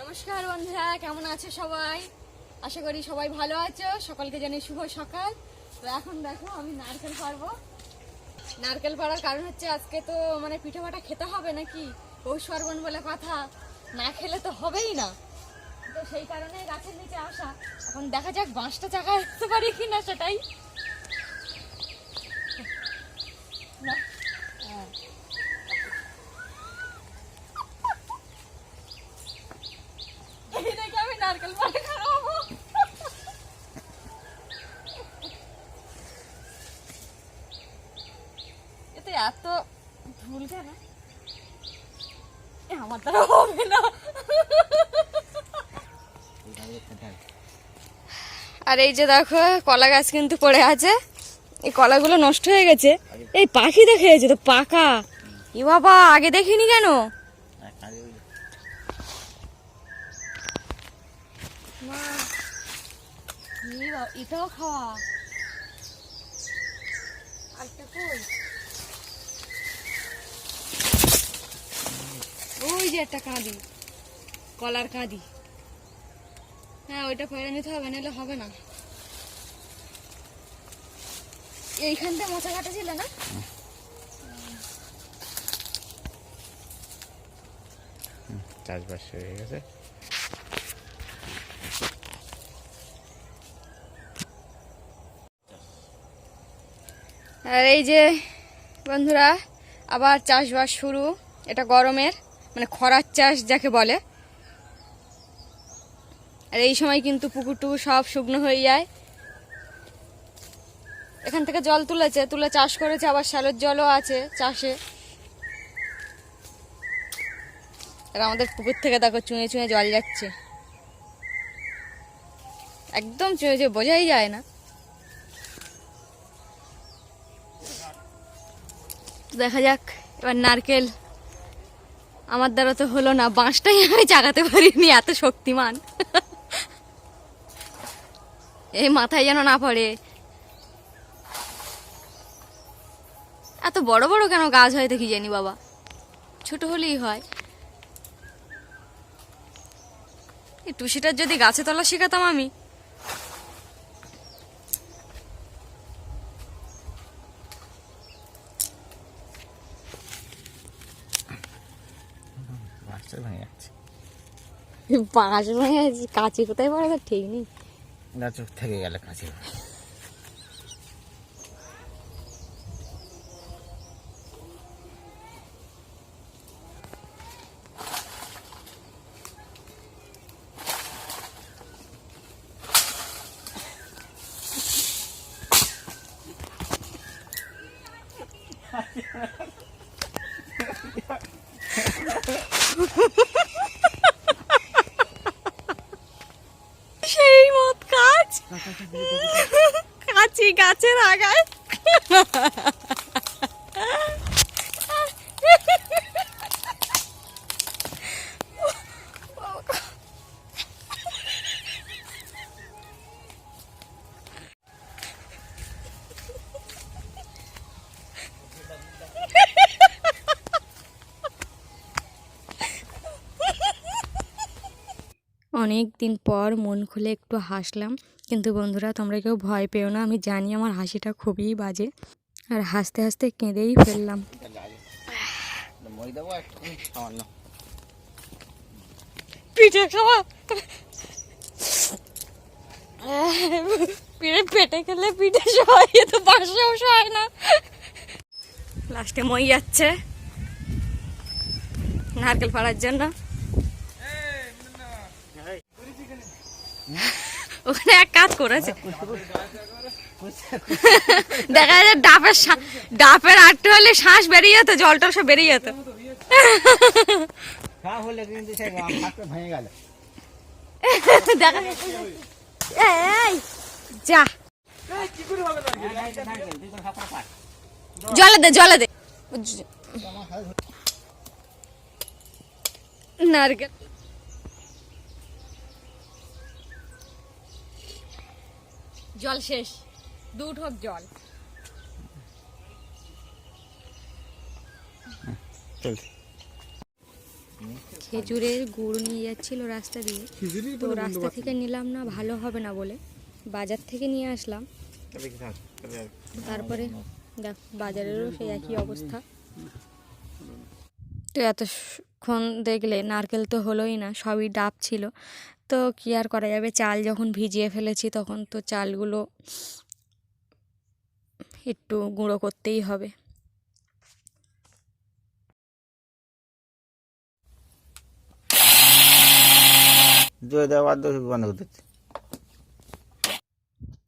নমস্কার বন্ধুরা, কেমন আছে সবাই? আশা করি সবাই ভালো আছো। সকালকে জানি শুভ সকাল। তো এখন দেখো, আমি নারকেল পারব নারকেল পাড়ার কারণ হচ্ছে আজকে তো মানে পিঠে পাটা খেতে হবে নাকি? পৌষ পার্বণ বলে কথা। না খেলে তো হবেই না। তো সেই কারণে গাছের নিচে আসা। এখন দেখা যাক বাঁশটা চাকা রাখতে পারি কি না সেটাই। না হ্যাঁ। এই দেখে আমি আর এই যে দেখো, কলা গাছ কিন্তু পড়ে আছে। এই কলাগুলো নষ্ট হয়ে গেছে। এই পাখি দেখে তো, পাকা। ই বাবা, আগে দেখিনি কেন মা ই বা- এটাও খাওয়া আরেকটা কই ওই যে একটা কাঁদি কলার কাঁদি হ্যাঁ ওইটা পয়রা নিতে হবে নাহলে হবে না এইখানটা মোচা কাটা ছিল না চাষবাস হয়ে গেছে। আর এই যে, বন্ধুরা, আবার চাষবাস শুরু। এটা গরমের মানে খরার চাষ যাকে বলে। আর এই সময় কিন্তু পুকুর টুকুর সব শুকনো হয়ে যায়। এখান থেকে জল তুলেছে, তুলে চাষ করেছে, আবার শ্যালোর জলও আছে চাষে। আর আমাদের পুকুর থেকে দেখো, চুঁয়ে চুঁয়ে জল যাচ্ছে। একদম চুঁয়ে চুঁয়ে বোঝাই যায় না। দেখা যাক, এবার নারকেল। আমার দ্বারা তো হলো না, বাঁশটাই আমি চাগাতে পারিনি, এত শক্তিমান। এই মাথায় যেন না পড়ে। এত বড় বড় কেন গাছ হয় দেখি জানি বাবা। ছোট হলেই হয়। এই টুসিটার যদি গাছে তলা শেখাতাম আমি বাঁশটা ভেঙে যাচ্ছে বাঁশ ভেঙে কাছে কোথায় পড়ে? ঠিক নেই। থেকে গেলে কাছে। গাছের আগায়। অনেক দিন পর মন খুলে একটু হাসলাম। কিন্তু বন্ধুরা তোমরা কেউ ভয় পেও না আমি জানি আমার হাসিটা খুবই বাজে। আর হাসতে হাসতে কেঁদেই ফেললাম। পিঠে খাওয়া। পিঠে পেটে খেলে পিঠে সবাই তো বাসাও সয় না। লাস্টে মই যাচ্ছে। নারকেল ফাড়ার জন্য। ওখানে এক কাজ করেছে। দেখা যায় ডাবের ডাবের আটটু হলে শ্বাস বেরিয়ে যেত জলটা সব বেরিয়ে যেত। যা। জলে দে জলে দে। নারকেল। জল শেষ। দু ঢোক জল। খেজুরের গুড় নিয়ে যাচ্ছিল রাস্তা দিয়ে। তো রাস্তা থেকে নিলাম না ভালো হবে না বলে। বাজার থেকে নিয়ে আসলাম। তারপরে দেখ বাজারেরও সেই একই অবস্থা। তো এতক্ষণ দেখলে নারকেল তো হলোই না সবই ডাব ছিল। তো কি আর করা যাবে? চাল যখন ভিজিয়ে ফেলেছি তখন তো চালগুলো একটু গুঁড়ো করতেই হবে।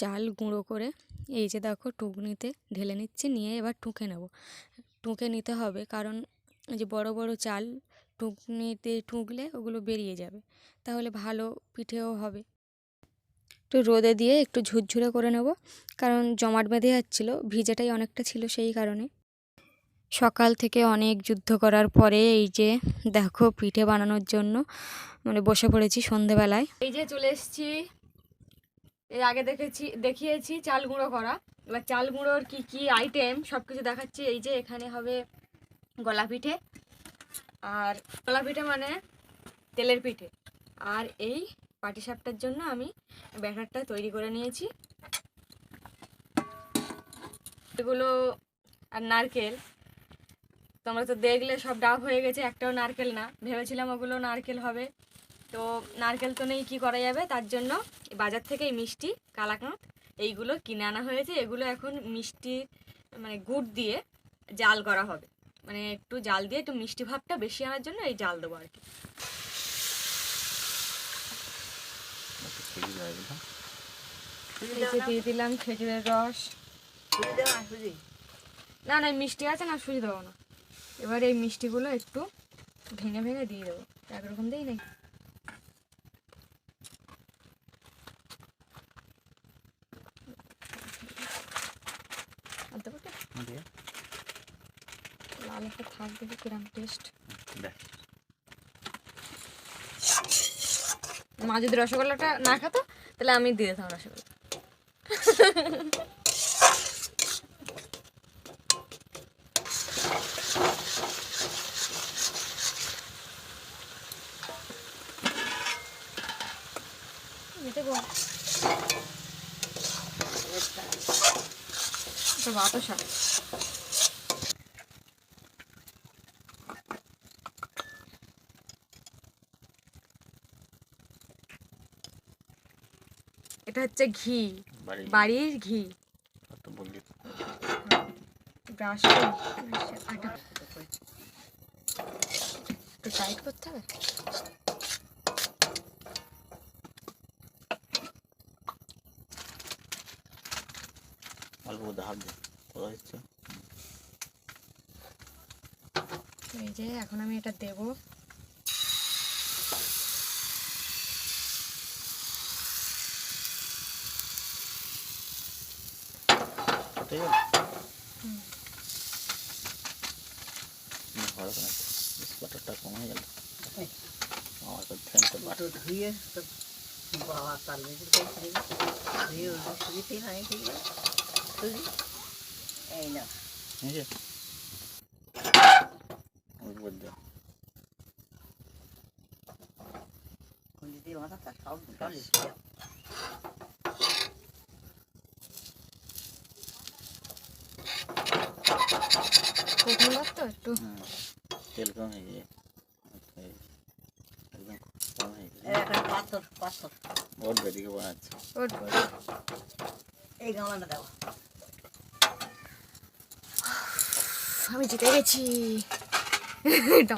চাল গুঁড়ো করে এই যে দেখো টুকনিতে ঢেলে নিচ্ছি নিয়ে এবার টুকে নেব। টুকে নিতে হবে কারণ এই যে বড় বড় চাল টুকনিতে টুকলে ওগুলো বেরিয়ে যাবে। তাহলে ভালো পিঠেও হবে। একটু রোদে দিয়ে একটু ঝুরঝুরে করে নেব, কারণ জমাট বেঁধে যাচ্ছিল, ভিজেটাই অনেকটা ছিল সেই কারণে। সকাল থেকে অনেক যুদ্ধ করার পরে এই যে দেখো পিঠে বানানোর জন্য মানে বসে পড়েছি সন্ধেবেলায়। এই যে চলে এসেছি, এর আগে দেখেছি, দেখিয়েছি চাল গুঁড়ো করা। এবার চাল গুঁড়োর কী কী আইটেম সব কিছু দেখাচ্ছি। এই যে এখানে হবে গলা পিঠে আর গলা পিঠে মানে তেলের পিঠে। আর এই পাটিসাপটার জন্য আমি ব্যাটারটা তৈরি করে নিয়েছি। এগুলো আর নারকেল। তোমরা তো দেখলে সব ডাব হয়ে গেছে, একটাও নারকেল না। ভেবেছিলাম ওগুলো নারকেল হবে। তো নারকেল তো নেই, কী করা যাবে? তার জন্য বাজার থেকে এই মিষ্টি কালাকাঁত এইগুলো কিনে আনা হয়েছে। এগুলো এখন মিষ্টি মানে গুড় দিয়ে জাল করা হবে। মানে একটু জাল দিয়ে একটু মিষ্টি ভাবটা বেশি আনার জন্য এই জাল দেবো আর কি। দিয়ে দিলাম খেজুরের রস। না না মিষ্টি আছে না সুজি দেবো না। এবার এই মিষ্টিগুলো একটু ভেঙে ভেঙে দিয়ে দেবো। একরকম দিই নাকি দিয়ে। একটা থাক দেখি কিরম টেস্ট মা যদি রসগোল্লাটা না খাতো তাহলে আমি দিয়ে দিতাম রসগোল্লা। দেবো তো এটা হচ্ছে ঘি। বাড়ির ঘি। ব্রাশ আটা। একটু টাইট করতে হবে? অল্প হাত দে কোথায় হচ্ছে এই যে এখন আমি এটা দেবো। কোথায় গেল বাটারটা কম গেল আমার ফ্যানটা বাটার ধুয়ে বাবা তার ধুয়ে সুজিতে নাই ঠিক আছে এই না দিয়ে খুঁজি দিয়ে মাথা সব একটু। তেল কম হয়ে গিয়ে। একদম কম হয়ে গেছে পাথর পাথর। ওর বেদিকে বানাচ্ছে ওর এই গামলাটা দাও। আমি জিতে গেছি। এটা।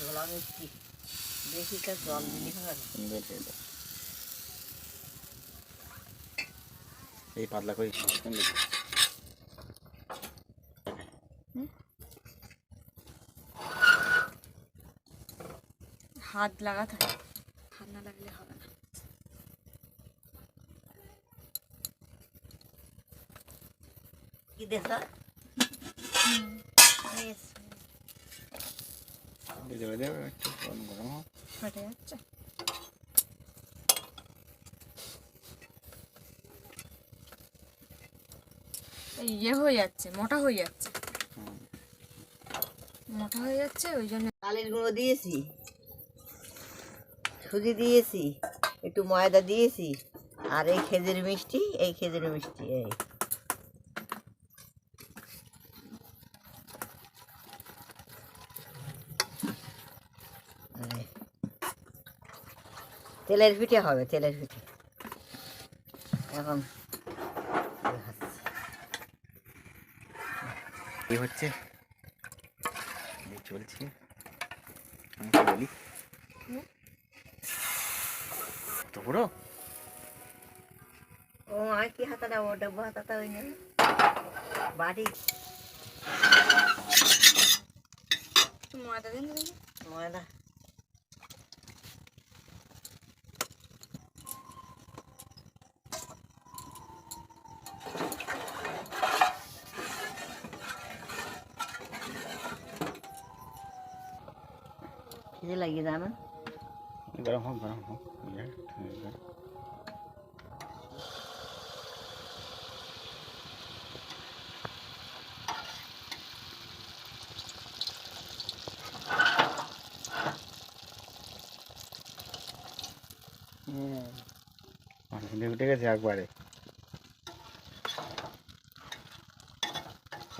জল আমি কি? বেশিটা জল দিলি হবে না। সুন্দর এটা এই পাতলা করে সুন্দর হাত লাগাতে হবে হাত না লাগলে হবে না কি দেশ জলে দেবে একটু গরম গরম হোক ফেটে যাচ্ছে ইয়ে হয়ে যাচ্ছে, মোটা হয়ে যাচ্ছে। মোটা হয়ে যাচ্ছে, ওই জন্য চালের গুঁড়ো দিয়েছি, সুজি দিয়েছি, একটু ময়দা দিয়েছি, আর এই খেজুর মিষ্টি, এই খেজুর মিষ্টি এই। তেলের পিঠে হবে, তেলের পিঠে। এখন কি হচ্ছে? চলছে আমি বলি। তো ও আর কি হাতাটা ও ডব্বো হাতাটা ওই না বাড়ি। ময়দা দিন ময়দা। কাজে লাগিয়ে যাবে গরম হোক গরম হোক উঠে গেছে একবারে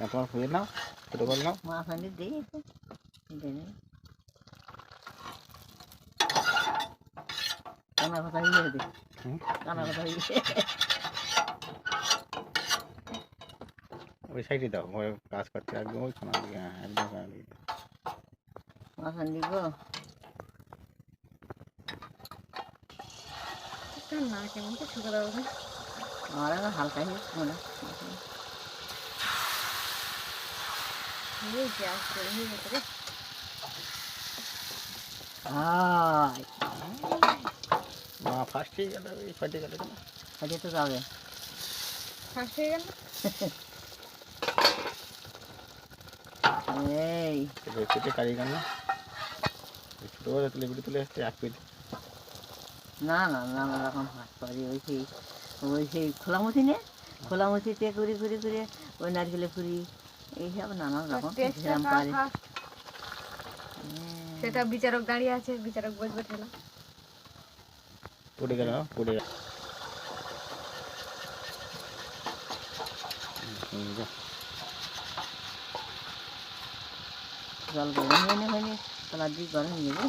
তোমার ফুলে নাও ছোটো করে নাও মা ওখানে দিই কানা কথা হয়ে হুম? কানা কথা হয়ে ওই সাইডে দাও ওই কাজ করছে একদম ওই কোনা দিকে হ্যাঁ একদম কোনা দিকে। মাখন দিব? না কেমন তো শুকা দেবো আমার হালকা হয়ে মনে এই যে আসছে হয়ে গেছে রে। আয়। মা ফার্স্ট হয়ে গেল এই ফাটে গেল কেন? আজকে তো যাবে। ফার্স্ট হয়ে গেল? এই। পেটে কারি কেন? ছোটো করে তুলে তুলে এসছে এক পিঠে না না নানা রকম হাত পারি ওই সেই ওই সেই খোলামুচি নে? খোলামুচিতে করে করে করে ওই নারকেলে ফুরি এইসব নানা রকম পারি। ফার্স্ট সেটা বিচারক দাঁড়িয়ে আছে বিচারক বসবে ঠেলা। হয়ে যাবে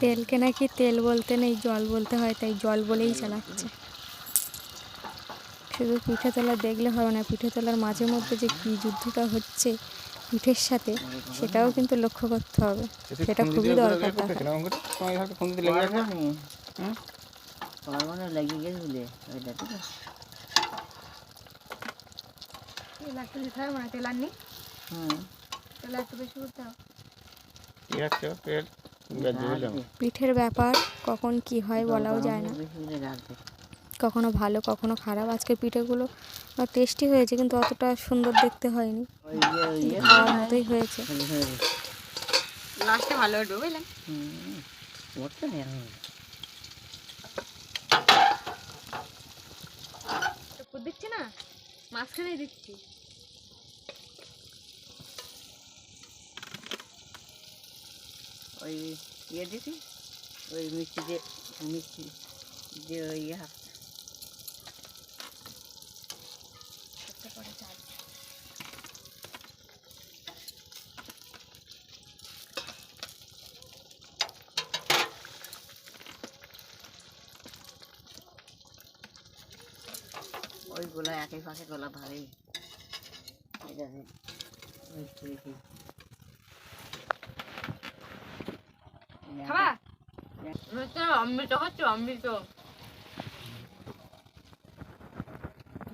তেলকে নাকি তেল বলতে নেই জল বলতে হয় তাই জল বলেই চালাচ্ছে শুধু পিঠে তোলা দেখলে হবে না পিঠে তোলার মাঝে মধ্যে যে কী যুদ্ধটা হচ্ছে পিঠের সাথে সেটাও কিন্তু লক্ষ্য করতে হবে। সেটা খুবই দরকার মনে মানে পিঠের ব্যাপার কখন কি হয় বলাও যায় না কখনো ভালো কখনো খারাপ। আজকের পিঠেগুলো টেস্টি হয়েছে কিন্তু অতটা সুন্দর দেখতে হয়নি। খাওয়ার মতোই হয়েছে। হয়ে। লাস্টে ভালো দিচ্ছি না? মাঝখানেই দিচ্ছি। ওই ইয়ে দিছি ওই মিষ্টি যে মিষ্টি যে ওই ইয়ে। একটা পরে চাল। ওইগুলো একই পাশে গোলা হচ্ছে অমৃত খাচ্ছ অমৃত।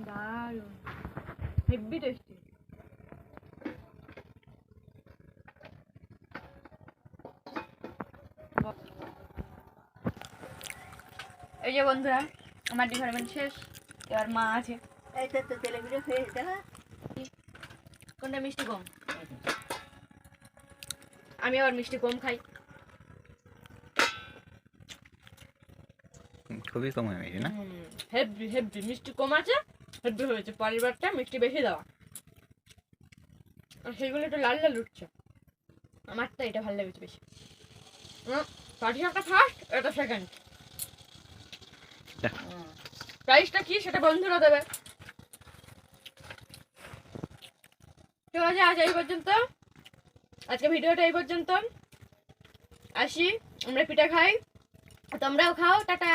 দারুণ। হেভি টেস্টি এই যে বন্ধুরা আমার ডিপার্টমেন্ট শেষ এবার মা আছে। তো তেলে হয়ে কোনটা মিষ্টি কম? আমি আবার মিষ্টি কম খাই। খুবই কম হয়ে গেছে না? হেভি হেভি মিষ্টি কম আছে। হেভি হয়েছে পরিবারটা মিষ্টি বেশি দেওয়া। আর সেইগুলো একটু লাল লাল উঠছে। আমার তো এটা ভালো লেগেছে বেশি। ফার্স্ট এটা সেকেন্ড প্রাইসটা কি সেটা বন্ধুরা দেবে। ঠিক আছে আজ এই পর্যন্ত। আজকে ভিডিওটা এই পর্যন্ত। আসি আমরা পিঠা খাই। তোমরাও খাও টাটা।